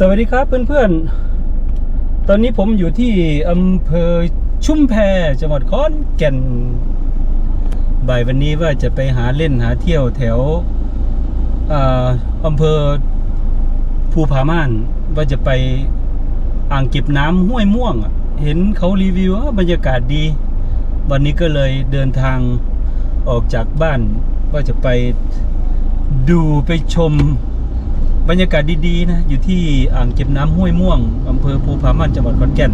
สวัสดีครับเพื่อนๆ ตอนนี้ผมอยู่ที่อำเภอชุมแพจังหวัดขอนแก่น บ่ายวันนี้ว่าจะไปหาเล่นหาเที่ยวแถวอำเภอภูผาม่าน ว่าจะไปอ่างเก็บน้ำห้วยม่วง เห็นเขารีวิวว่าบรรยากาศดี วันนี้ก็เลยเดินทางออกจากบ้าน ว่าจะไปดูไปชม บรรยากาศดีๆนะ อยู่ที่อ่างเก็บน้ำห้วยม่วงอำเภอภูผาม่านจังหวัดขอนแก่น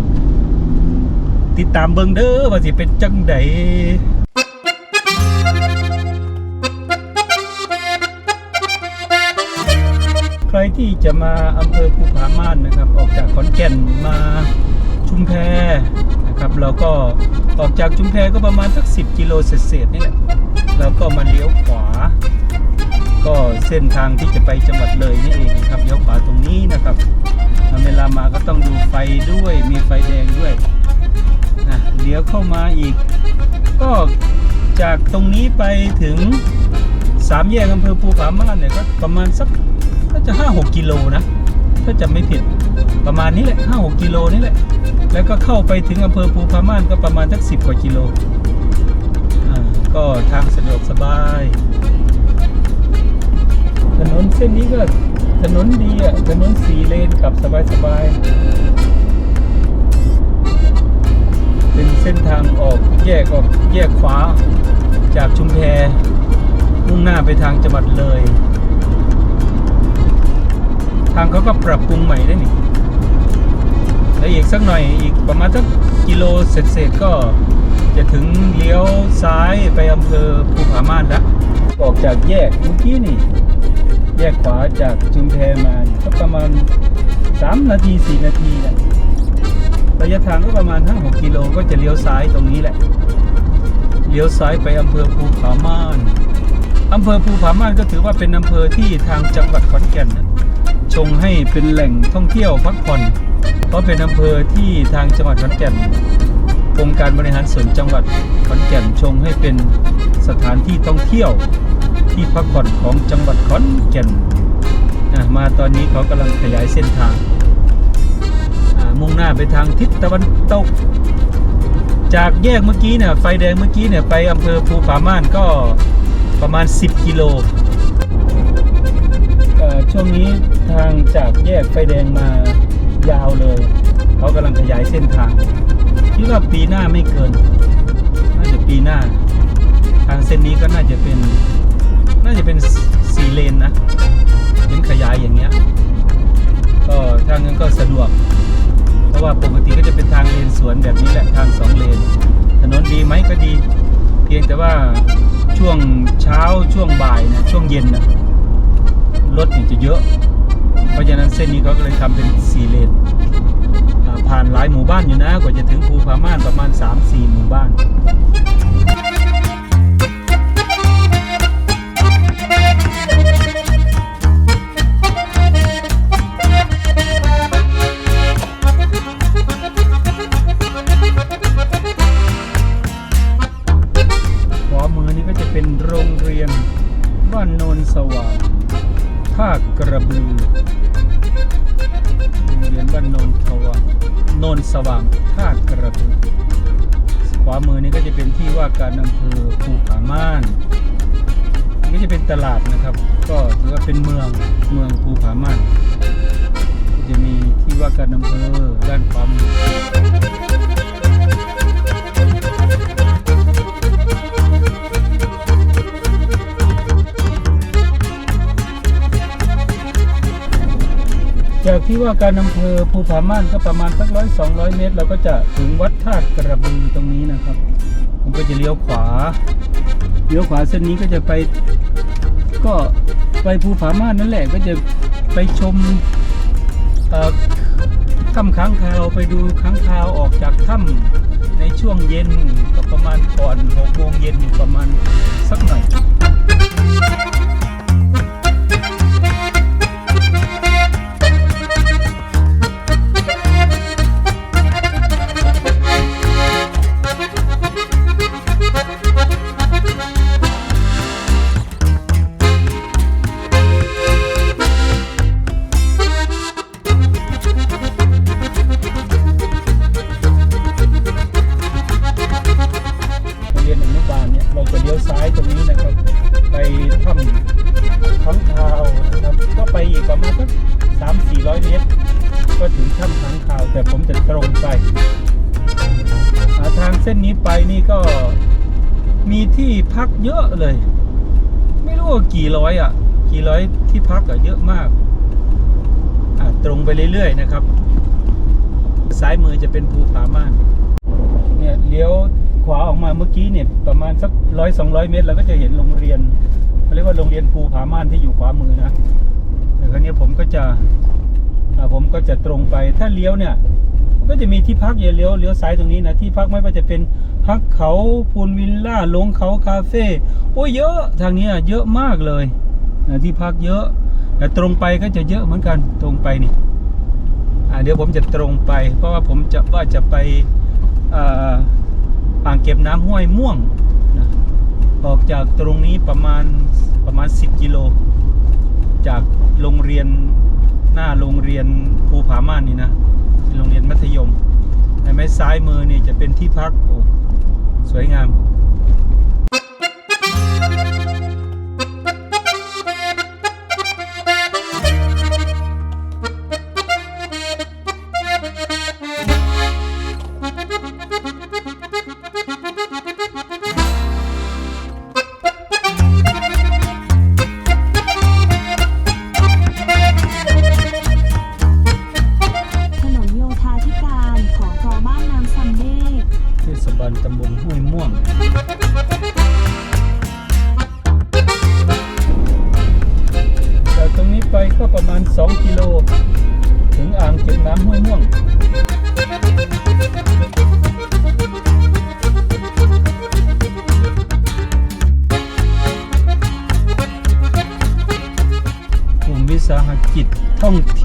ติดตามเบิงเด้อว่าสิเป็นจังใดใครที่จะมาอำเภอภูผาม่านนะครับ ออกจากขอนแก่นมาชุมแพนะครับเราก็ออกจากชุมแพก็ประมาณสัก 10 กิโลเศษๆนี่แหละแล้วก็มาเลี้ยวขวา ก็เส้นทางที่จะไปจังหวัดเลยนี่เองนะครับเลี้ยวขวาตรงนี้นะครับเวลามาก็ต้องดูไฟด้วยมีไฟแดงด้วยนะเลี้ยวเข้ามาอีก ก็จากตรงนี้ไปถึงสามแยกอำเภอภูผาม่านเนี่ยก็ประมาณสักก็จะห้าหกกิโลนะถ้าจะไม่ผิดประมาณนี้แหละห้าหกกิโลนี่แหละ แล้วก็เข้าไปถึงอำเภอภูผาม่านก็ประมาณสักสิบกว่ากิโลอ่าก็ทางสะดวกสบาย ถนนเส้นนี้ก็ถนนดีอะ ถนนสีเลนขับสบายสบายๆ เป็นเส้นทางออกแยกออกแยกขวา จากชุมแพมุ่งหน้าไปทางจังหวัดเลย ทางเขาก็ปรับปรุงใหม่ได้นี่แล้วอีกสักหน่อยอีกประมาณสักกิโลเศษๆก็จะถึงเลี้ยวซ้ายไปอำเภอภูผาม่านแล้วออกจากแยกเมื่อกี้นี่ ยกขวาจากชุมแพมาก็ประมาณ 3 นาที 4 นาทีนะระยะทางก็ประมาณ5-6กิโลก็จะเลี้ยวซ้ายตรงนี้แหละ เลี้ยวซ้ายไปอำเภอภูผาม่านอำเภอภูผาม่านก็ถือว่าเป็นอำเภอที่ทางจังหวัดขอนแก่นชงให้เป็นแหล่งท่องเที่ยวพักผ่อน เพราะเป็นอำเภอที่ทางจังหวัดขอนแก่นองค์การบริหารส่วนจังหวัดขอนแก่นชงให้เป็นสถานที่ท่องเที่ยว ที่พักผ่อนของจังหวัดขอนแก่นนะมาตอนนี้เขากำลังขยายเส้นทาง มุ่งหน้าไปทางทิศตะวันตก จากแยกเมื่อกี้เนี่ยไฟแดงเมื่อกี้เนี่ยไปอำเภอภูผาม่านก็ประมาณ 10 กิโลช่วงนี้ทางจากแยกไฟแดงมายาวเลย เขากำลังขยายเส้นทางคิดว่าปีหน้าไม่เกิน น่าจะปีหน้า ทางเส้นนี้ก็น่าจะเป็น น่าจะเป็นสี่เลนนะเห็นขยายอย่างเงี้ย ก็ทางนั้นก็สะดวก เพราะว่าปกติก็จะเป็นทางเลนสวนแบบนี้แหละทางสองเลน ถนนดีไหมก็ดี เพียงแต่ว่าช่วงเช้าช่วงบ่ายนะช่วงเย็นนะรถนี่จะเยอะ เพราะฉะนั้นเส้นนี้เขาก็เลยทำเป็นสี่เลน ผ่านหลายหมู่บ้านอยู่นะ กว่าจะถึงภูผาม่านประมาณ 3-4 หมู่บ้าน สว่างท่ากระบือขวามือนี้ก็จะเป็นที่ว่าการอำเภอภูผาม่านนี่ก็จะเป็นตลาดนะครับ ก็ถือว่าเป็นเมืองเมืองภูผาม่านจะมีที่ว่าการอำเภอด้านขวามือ ว่าการอำเภอภูผาม่านก็ประมาณสักร้อยสองร้อยเมตร เราก็จะถึงวัดธาตุกระบือตรงนี้นะครับ ผมก็จะเลี้ยวขวา เลี้ยวขวาเส้นนี้ก็จะไป ก็ไปภูผาม่านนั่นแหละก็จะไปชมเอ่อถ้ำค้างคาวไปดูค้างคาวออกจากถ้ำในช่วงเย็นก็ประมาณก่อนหกโมงเย็นอยู่ประมาณสักหน่อย ไปนี่ก็มีที่พักเยอะเลย ไม่รู้ว่ากี่ร้อยอะ กี่ร้อยที่พักอะเยอะมากอ่าตรงไปเรื่อยๆนะครับ ซ้ายมือจะเป็นภูผาม่านเนี่ยเลี้ยวขวาออกมาเมื่อกี้เนี่ยประมาณสักร้อยสองร้อยเมตรเราก็จะเห็นโรงเรียนเขาเรียกว่าโรงเรียนภูผาม่านที่อยู่ขวามือนะแต่ครั้นี้ผมก็จะอ่าผมก็จะตรงไปถ้าเลี้ยวเนี่ย ก็จะมีที่พักอย่าเลี้ยวเลี้ยวซ้ายตรงนี้นะที่พักไม่ว่าจะเป็นพักเขาพูนวิลล่าลงเขาคาเฟ่โอ้ยเยอะทางนี้อะเยอะมากเลยนะที่พักเยอะแต่ตรงไปก็จะเยอะเหมือนกันตรงไปนี่อ่าเดี๋ยวผมจะตรงไป เพราะว่าผมจะว่าจะไปอ่าอ่างเก็บน้ำห้วยม่วงนะออกจากตรงนี้ประมาณประมาณ 10 กิโล จากโรงเรียนหน้าโรงเรียนภูผาม่านนี่นะ เป็นโรงเรียนมัธยมในไม้ซ้ายมือนี่จะเป็นที่พักโอ้สวยงาม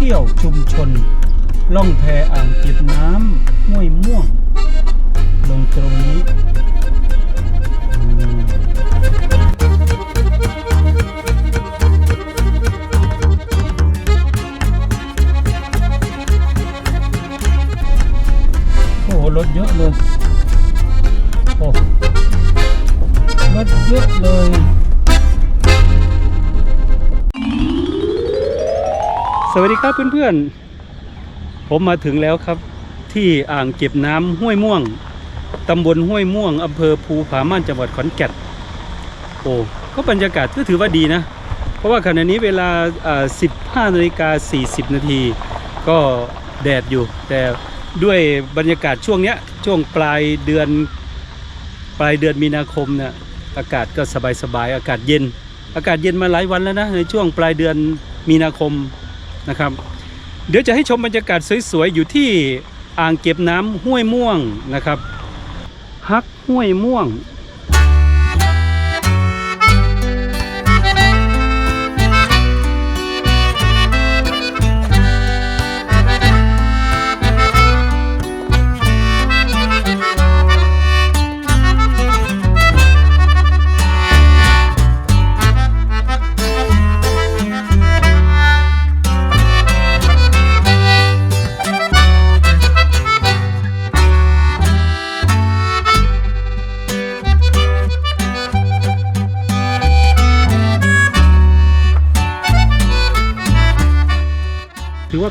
ท่องเที่ยวชุมชน ล่องแพอ่างเก็บน้ำห้วยม่วง ลงตรงนี้อืมโอ้โหรถเยอะเลยโอ้รถเยอะเลยส วัสดีครับเพื่อนๆ ผมมาถึงแล้วครับ ที่อ่างเก็บน้ำห้วยม่วงตำบลห้วยม่วงอำเภอภูผาม่านจังหวัดขอนแก่นโอ้ก็บรรยากาศก็ถือว่าดีนะ เพราะว่าขณะนี้เวลาอ่า15นาฬิกา40 นาทีก็แดดอยู่ แต่ด้วยบรรยากาศช่วงเนี้ยช่วงปลายเดือนปลายเดือนมีนาคมเนี่ยอากาศก็สบายๆ อากาศเย็น อากาศเย็นมาหลายวันแล้วนะ ในช่วงปลายเดือนมีนาคม นะครับ เดี๋ยวจะให้ชมบรรยากาศสวยๆอยู่ที่อ่างเก็บน้ำห้วยม่วงนะครับฮักห้วยม่วง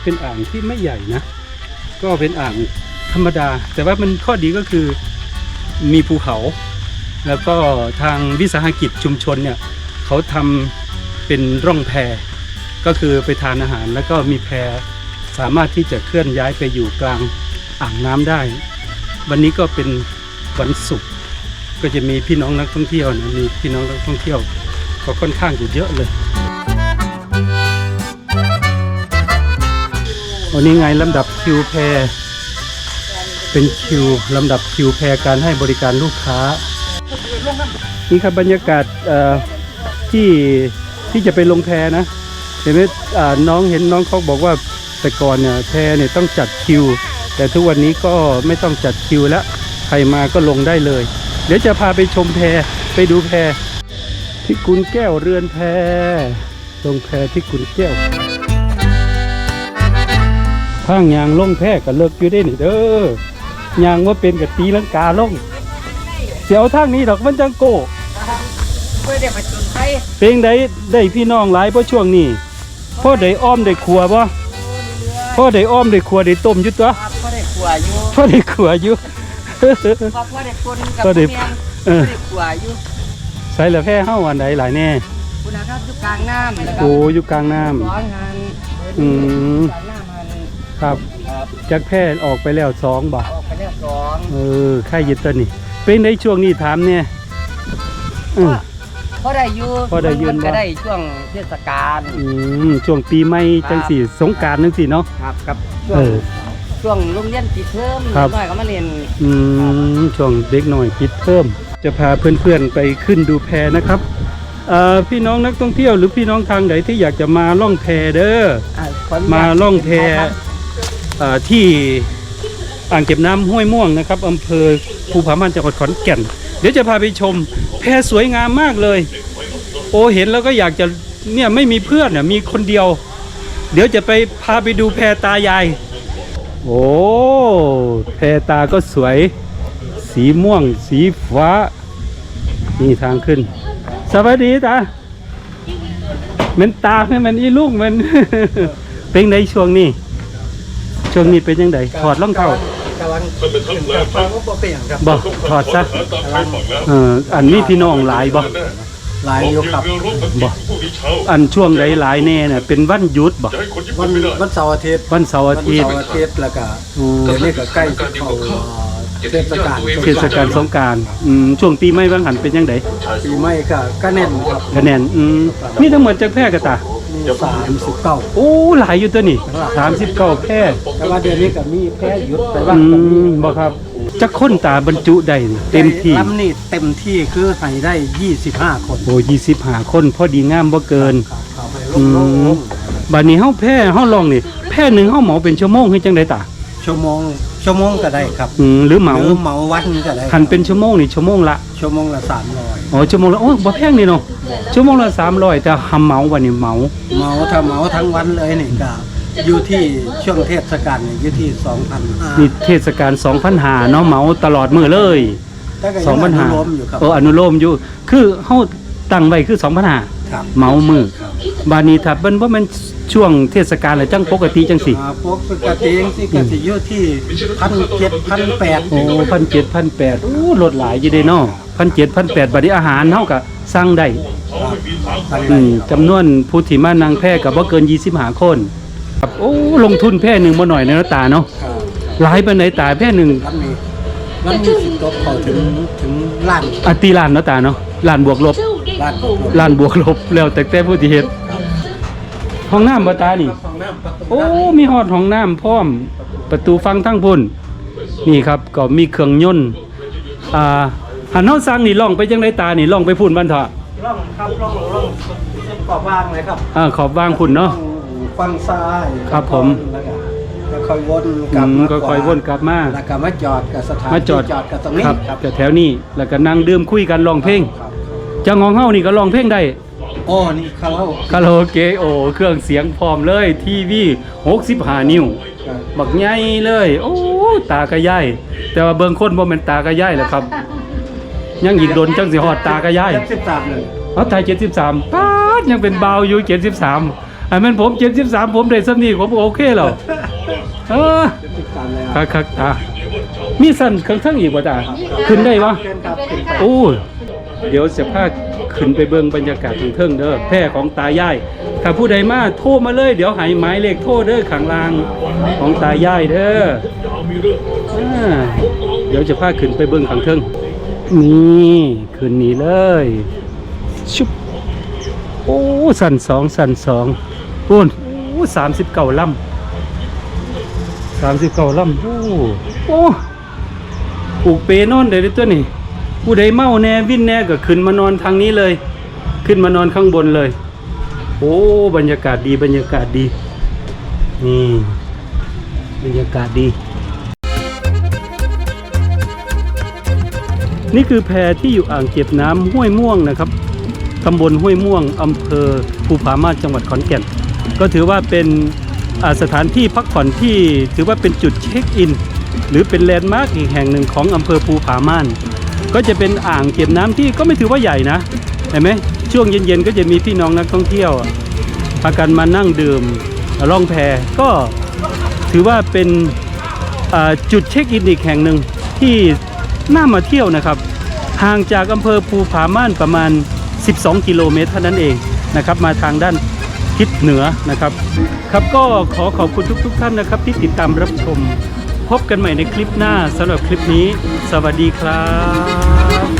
เป็นอ่างที่ไม่ใหญ่นะ ก็เป็นอ่างธรรมดา แต่ว่ามันข้อดีก็คือมีภูเขา แล้วก็ทางวิสาหกิจชุมชนเนี่ยเขาทำเป็นร่องแพก็คือไปทานอาหารแล้วก็มีแพสามารถที่จะเคลื่อนย้ายไปอยู่กลางอ่างน้ำได้ วันนี้ก็เป็นวันศุกร์ก็จะมีพี่น้องนักท่องเที่ยวนะมีพี่น้องนักท่องเที่ยวก็ค่อนข้างอยู่เยอะเลย วันนี้ไงลำดับคิวแพรเป็นคิวลำดับคิวแพรการให้บริการลูกค้า นี่ครับบรรยากาศที่ที่จะไปลงแพนะเห็นไหมน้องเห็นน้องเขาบอกว่าแต่ก่อนเนี่ยแพเนี่ยต้องจัดคิว แต่ทุกวันนี้ก็ไม่ต้องจัดคิวแล้วใครมาก็ลงได้เลย เดี๋ยวจะพาไปชมแพไปดูแพที่กุนแก้วเรือนแพลงแพที่กุนแก้ว ทางยางล่งแพ้ก็เลิกอยู่ได้นี่เด้อยางว่าเป็นกับตีลังกาล่งเสียวทางนี้ดอกมันจังโกเพื่อเดี๋ยวมาจุนไฟเพลงใดได้พี่น้องหลายเพราะช่วงนี้พ่อได้อ้อมได้ครัวบ่พ่อได้อ้อมได้ครัวได้ต้มอยู่ตัวครับพ่อได้ขัวอยู่พ่อได้ครัวอยู่พ่อพ่อได้คนกับพ่อได้เมียนเอพ่ออได้ขัวอยู่ใส่ละแพ้เฮาอันใดหลายแน่คุณนะครับอยู่กลางน้ำแล้วก็โอ้อยู่กลางน้ำร้อนหันอืมกลางน้ำหัน ครับครับจักแพ้ออกไปแล้วสองบ่ออกไปแล้วสองเออค่ายยึดตัวนี่เป็นในช่วงนี้ถามเนี่ยอืมพ่อได้อยู่พ่อได้ยืนมัก็บ่ได้ช่วงเทศกาล อืมช่วงปีใหม่จังสี่สงกรารจังสี่เนาะ ครับครับช่วเองอ ช่วงโรงเรียนปิดเทอมครับ น้อยก็มาเรียน อืมช่วงเด็กหน่อยปิดเพิ่ม จะพาเพื่อนๆไปขึ้นดูแพนะครับเอ่อพี่น้องนักท่องเที่ยวหรือพี่น้องทางไหนที่อยากจะมาล่องแพเด้อ อะขออนุญตมาล่องแพเอ่อ ที่อ่างเก็บน้ำห้วยม่วงนะครับอำเภอภูผาม่านจังหวัดขอนแก่น เดี๋ยวจะพาไปชม แพสวยงามมากเลย โอ้เห็นแล้วก็อยากจะเนี่ยไม่มีเพื่อนน่ะมีคนเดียว เดี๋ยวจะไปพาไปดูแพตายาย โอ้แพตาก็สวย สีม่วง สีฟ้า นี่ทางขึ้น สวัสดีตาเหมันตาให้มันอีลูกมัน เป็นในช่วงนี้ ช่วงนี้เป็นยังไงถอดรองเท้ากำลังกับฟังว่าบ่เป็นหยังครับบ่ถอดซะเอออันนี้พี่น้องหลายบ่หลายอยู่ครับบ่อันช่วงใดหลายแน่เนี่ยเป็นวันหยุดบ่วันวันเสาร์อาทิตย์วันเสาร์อาทิตย์วันเสาร์อาทิตย์แล้วก็เดี๋ยวนี้ก็ใกล้เข้าเทศกาลเทศกาลสงการอืมช่วงปีใหม่บางหันเป็นยังไงปีใหม่ก็ก็แน่นครับคะแนนอืมมีทั้งหมดจากแพร่กระตา มีสามสิบเก้าโอ้หลายอยู่ตัวนี่สามสิบเก้าแพร่แต่ว่าเดือนนี้ก็มีแค่หยุดไปว่าอืงก็มีมบ่ครับจะค้นตาบรรจุได้นี่เต็มที่ลำนี่เต็มที่คือให้ได้ 25 คนโอ้ยี่สิบห้าคนพอดีงามบ่เกินเข้าไปอืลงม บัดนี้เฮาแพร่เฮาลองนี่แพร่หนึ่งเฮาเหมาเป็นชั่วโมงให้จังไดตาชั่วโมงชั่วโมงก็ได้ครับอืมหรือเหมาหรือเหมาวันก็ได้คันเป็นชั่วโมงนี่ชั่วโมงละชั่วโมงละ300 อ๋อชั่วโมงละโอ้บ่แพงนี่เนาะชั่วโมงละ300แต่หำเหมาวันนี้เหมาเหมาถ้าเหมาทั้งวันเลยนี่ก็อยู่ที่ช่วงเทศกาลนี่อยู่ที่2,500นี่เทศกาล2,500เนาะเหมาตลอดมื้อเลยแต่ก็สองพันยัห้าอนุโลมอยู่ครับเอออนุโลมอยู่ คือเฮาตั้งไว้คือสองพันห้าครับเมามือบาดนี้ถ้าเบิ่นว่ามันช่วงเทศกาลแล้วจังปกติจังสิอ่าพวกปกติสิก็สิอยู่ที่1,700 1,800โอ้พันเจ็ดพันแปดโอ้ลดหลายอยู่เด้เนาะ พันเจ็ดพันแปดบาดนี้อาหารเฮาก็สั่งได้ครับอืมจำนวนผู้ที่มานั่งแพร่ก็บ่เกิน25คนครับโอ้ลงทุนแพร่หนึงบ่หน่อยเนาะตาเนาะครับหลายปานใดตาแพร่หนึงมันมีมันมีสิทธิ์ตกเข้าถึงถึงล้านอะตีล้านเนาะตาเนาะล้านบวกลบล้านล้านบวกลบแล้วแต่แต่ผู้ที่เฮ็ดห้องน้ำบ่ตานี่ของน้ำประตูโอ้มีหอดห้องน้ำพร้อมประตูฟังทั้งพุ่นนี่ครับก็มีเครื่องยนต์อ่า หันเฮาสร้างนี่ล่องไปจังไดตานี่ล่องไปพุ่นบ้านเถาะร่องครับร่องร่องเส้นก่อว่างเลยครับอ่าขอบวางพุ่นเนาะ ฟังซ้ายครับผม แล้วก็แล้วค่อยวนกอืลับมมาก็ค่อยวนกลับมา แล้วก็มาจอดกับสถานมาจอดที่จอดกับตรงนี้ครับครับจะแถวนี้แล้วก็นั่งดื่มคุยกันร้องเพลงครับจังของเฮานี่ก็ร้องเพลงได้โอ้นี่คาราโอคาราโอเกะโอ้เครื่องเสียงพร้อมเลยทีวี65นิ้วเกะบักใหญ่เลย โอ้ ตากระย่ายแต่ว่าเบิ่งคนบ่แม่นตากระย่ายแหละครับ ยังอีกโดนจังสิฮอดตากระย่ายเจ็ดสิบสามเลยเอาไทย73ป๊าดยังเป็นเบาอยู่73อันนั้นผม73ผมได้สำนีผมโอเคแล้วเออเจ็ดสิบสามเลยคักคักๆตามีสั่นเครื่องทั้งอีกบ่ตาขึ้นได้วะเชิญครับขึ้นไปโอ้ยเดี๋ยวจะพาขึ้นไปเบิ่งบรรยากาศทางเทิงเด้อแพร่ของตายายถ้าผู้ใดมาโทรมาเลย เดี๋ยวให้หมายเลขโทรเด้อข้างล่างของตายายเด้ออ่าเดี๋ยวจะพาขึ้นไปเบิ่งข้างเทิง นี่ขึ้นนี่เลยชุบโอ้สันสองสันสองปูนโอ้สามสิบเก้าลำสามสิบเก้าลำโอ้โอ้ปลูกเปนอนได้ด้วยตัวนี่ผู้ใดเมาแน่วินแน่ก็ขึ้นมานอนทางนี้เลย ขึ้นมานอนข้างบนเลย โอ้บรรยากาศดีบรรยากาศดีนี่บรรยากาศดี นี่คือแพที่อยู่อ่างเก็บน้ำห้วยม่วงนะครับตำบลห้วยม่วงอำเภอภูผาม่านจังหวัดขอนแก่น ก็ถือว่าเป็นสถานที่พักผ่อนที่ถือว่าเป็นจุดเช็คอิน หรือเป็นแลนด์มาร์กอีกแห่งหนึ่งของอำเภอภูผาม่าน ก็จะเป็นอ่างเก็บน้ำที่ก็ไม่ถือว่าใหญ่นะเห็นไหมช่วงเย็นๆก็จะมีพี่น้องนักท่องเที่ยวพากันมานั่งดื่มล่องแพก็ถือว่าเป็นจุดเช็คอินอีกแห่งหนึ่งที่ น่ามาเที่ยวนะครับ ห่างจากอำเภอภูผาม่านประมาณ 12 กิโลเมตรเท่านั้นเองนะครับ มาทางด้านทิศเหนือนะครับ ครับก็ขอขอบคุณทุกๆท่านนะครับ ที่ติดตามรับชม พบกันใหม่ในคลิปหน้าสำหรับคลิปนี้ สวัสดีครับ